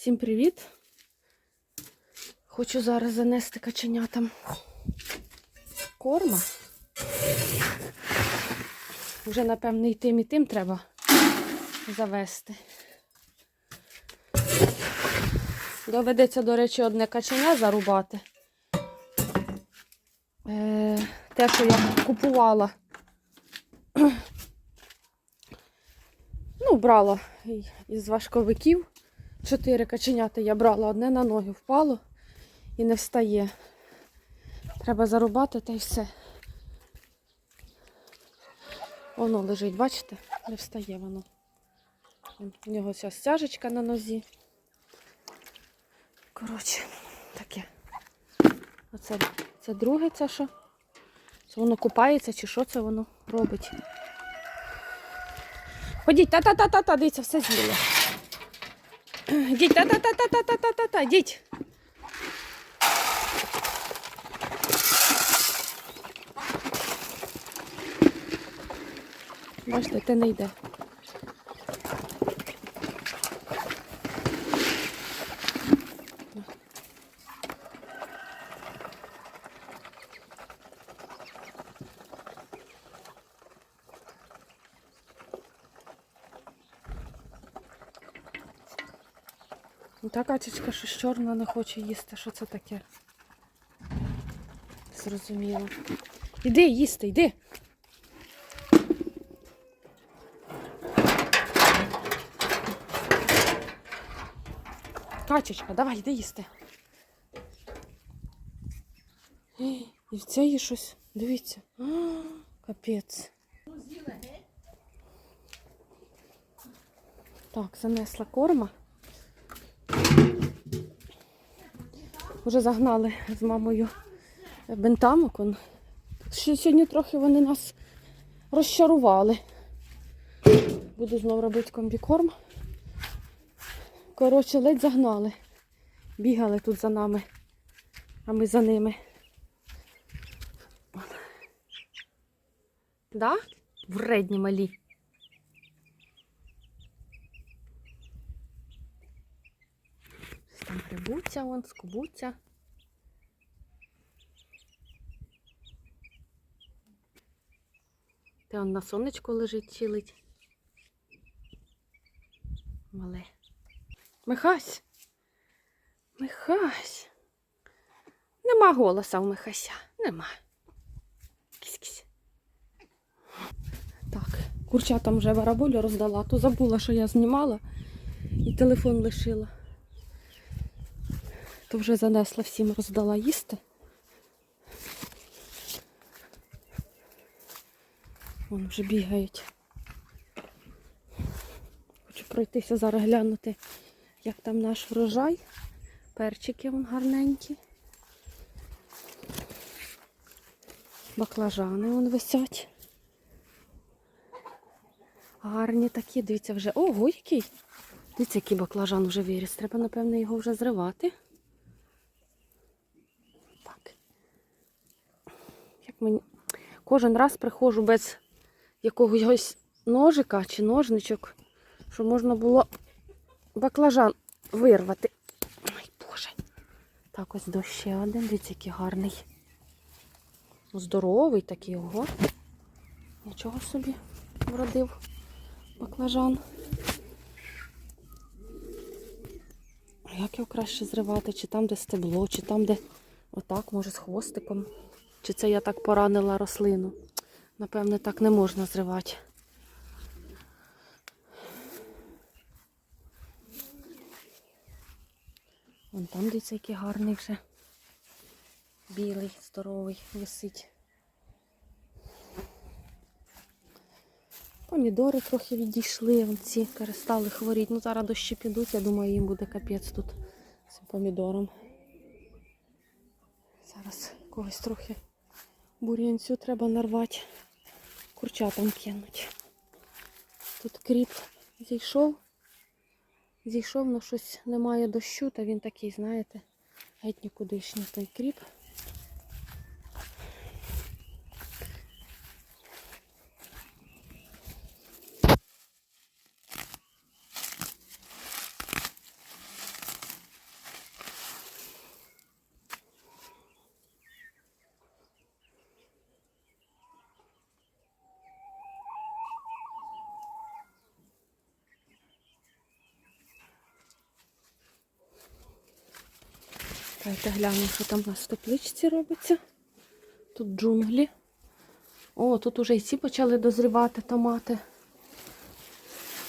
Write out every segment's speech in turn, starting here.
Всім привіт! Хочу зараз занести каченятам корма. Вже, напевно, і тим, і тим треба завести. Доведеться, до речі, одне каченя зарубати. Е, те, що я купувала. Ну, брала із важковиків. Чотири каченята я брала, одне на ноги впало і не встає. Треба зарубати та й все. Воно лежить, бачите? Не встає воно. У нього ця стяжечка на нозі. Коротше, таке. Оце це друге, це що? Це воно купається чи що це воно робить? Ходіть, та-та-та-та-та, дивіться, все з'їло. Йдіть, та-та-та-та-та-та-та-та, йдіть. Бачите, те не йде. Ну, Та качечка щось чорна не хоче їсти. Що це таке? Зрозуміло. Іди їсти, йди. Качечка, давай, йди їсти. І в це є щось. Дивіться. А, Капець. Так, занесла корма. Вже загнали з мамою бентамок. Сьогодні трохи вони нас розчарували. Буду знову робити комбікорм. Коротше, ледь загнали. Бігали тут за нами, а ми за ними. Да? Вредні малі. Там грибуться, вон, скубуться. Те он на сонечку лежить, чилить. Мале. Михась. Михась. Нема голоса у Михася. Нема. Кісь-кісь. Так, курчатам вже бараболю роздала, то забула, що я знімала і телефон лишила. То вже занесла всім, роздала їсти. Вон вже бігають. Хочу пройтися зараз глянути, як там наш врожай. Перчики вон гарненькі. Баклажани вон висять. Гарні такі, дивіться вже. Ого, який! Дивіться, який баклажан вже виріс. Треба, напевно, його вже зривати. Так. Як мені... Кожен раз приходжу без якогось ножика чи ножничок, щоб можна було баклажан вирвати. Ой, Боже. Так, ось до ще один. Дивіться, який гарний. Здоровий такий, ого. Нічого собі вродив баклажан. Як його краще зривати? Чи там, де стебло, чи там, де отак, може, з хвостиком. Чи це я так поранила рослину? Напевне, так не можна зривати. Вон там дивіться, який гарний вже. Білий, здоровий, висить. Помідори трохи відійшли, вон ці перестали хворіти. Ну зараз дощі підуть, я думаю, їм буде капець тут з помідором. Зараз когось трохи бур'янцю треба нарвати, курчатам кинуть. Тут кріп зійшов, зійшов, але щось немає дощу, та він такий, знаєте, геть нікудишній той кріп. Давайте глянемо, що там у нас в тепличці робиться. Тут джунглі. О, тут уже і ці почали дозрівати томати.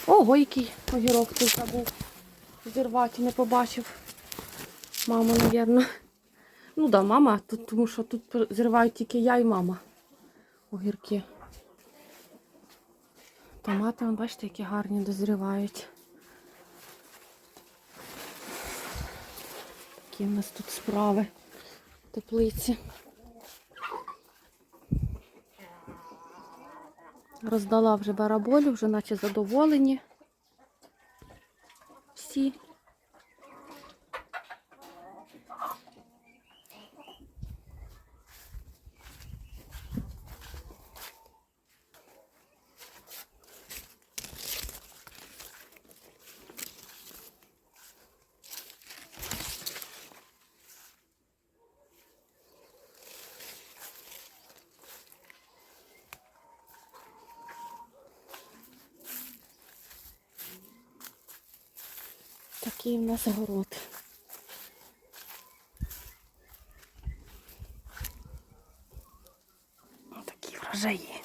Ого, який огірок тут забув зірвати, не побачив. Мама, мабуть. Ну да, мама, тут, тому що тут зривають тільки я і мама. Огірки. Томати, бачите, які гарні дозрівають. Такі у нас тут справи в теплиці. Роздала вже бараболю, вже наче задоволені. Всі. Такий в нас город. Такі врожаї.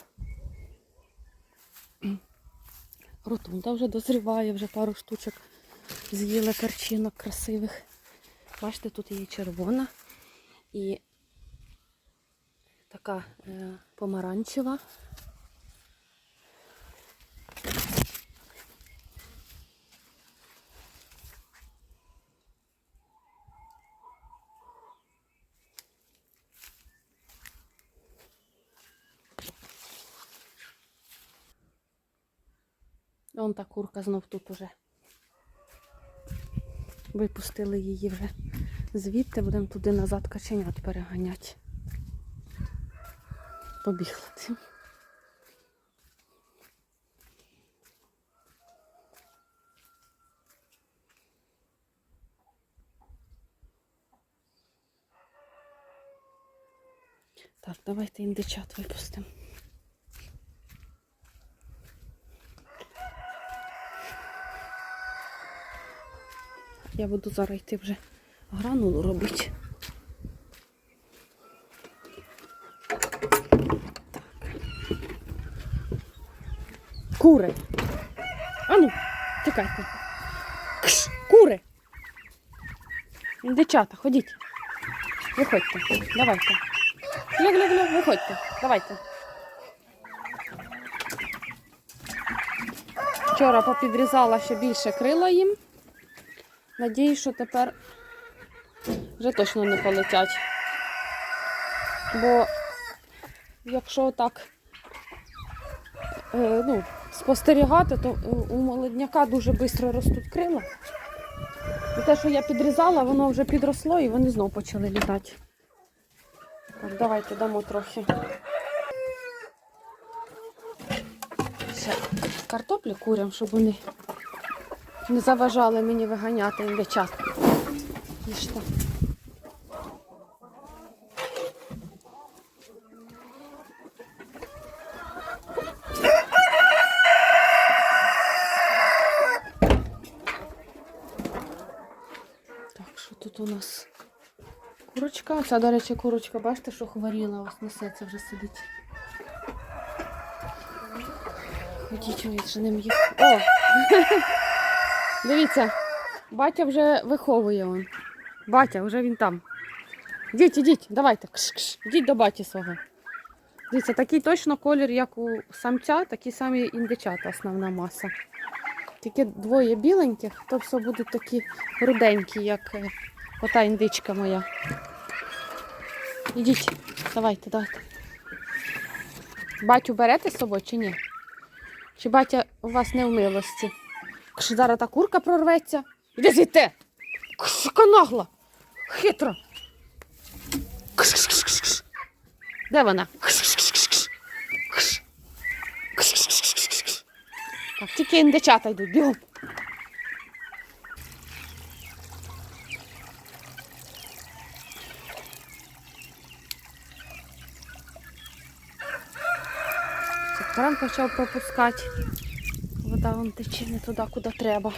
Ротунда вже дозріває, вже пару штучок з'їли перчинок красивих. Бачите, тут є червона і така е, помаранчева. Вон та курка знов тут уже. Випустили її вже звідти, будемо туди назад каченят переганяти. Побігла ти. Так, давайте індичат випустимо. Я буду зараз йти вже гранулу робити. Так. Кури. Ану, тікайте. Кш, кури. Дівчата, ходіть. Виходьте. Давайте. Ляг, ляг, ляг, виходьте. Давайте. Вчора попідрізала ще більше крила їм. Надіюсь, що тепер вже точно не полетять. Бо якщо так е, ну, спостерігати, то у молодняка дуже швидко ростуть крила. І те, що я підрізала, воно вже підросло і вони знову почали літати. Так, давайте дамо трохи. Ще картоплі курям, щоб вони не заважали мені виганяти індичат. Їжте. Так, що тут у нас? Курочка. Оця, до речі, курочка, бачите, що хворіла, ось несеться вже сидить. Ходіть, відженемо їх. О! Дивіться, батя вже виховує он. Батя, вже він там. Ідіть, ідіть, давайте. Кш -кш. Ідіть до баті свого. Дивіться, такий точно колір, як у самця, такі самі індичата, основна маса. Тільки двоє біленьких, то все будуть такі руденькі, як е, ота індичка моя. Ідіть, давайте, давайте. Батю берете з собою чи ні? Чи батя у вас не в милості? Кш, зараз та курка прорветься. Іди звідти! Кш, нагла! Хитра! Де вона? Так, тільки індичата йдуть, бігом. Кран почав пропускати. Вода вон тече не туди, куди треба.